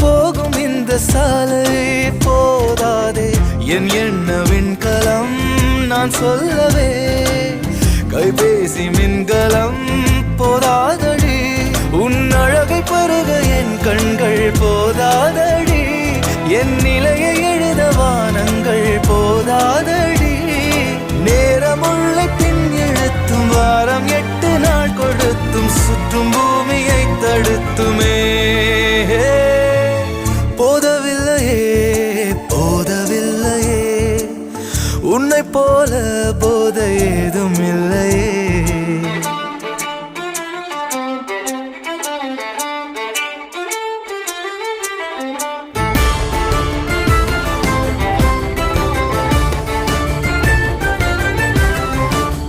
போகும் இந்த சாலை போதாதே. என் எண்ணவின் களம் நான் சொல்லவே. கைபேசி மின்கலம் போதாதடி. உன் அழகை பருக என் கண்கள் போதாதடி. என் நிலையை உன்னை போல போத ஏதும் இல்லை.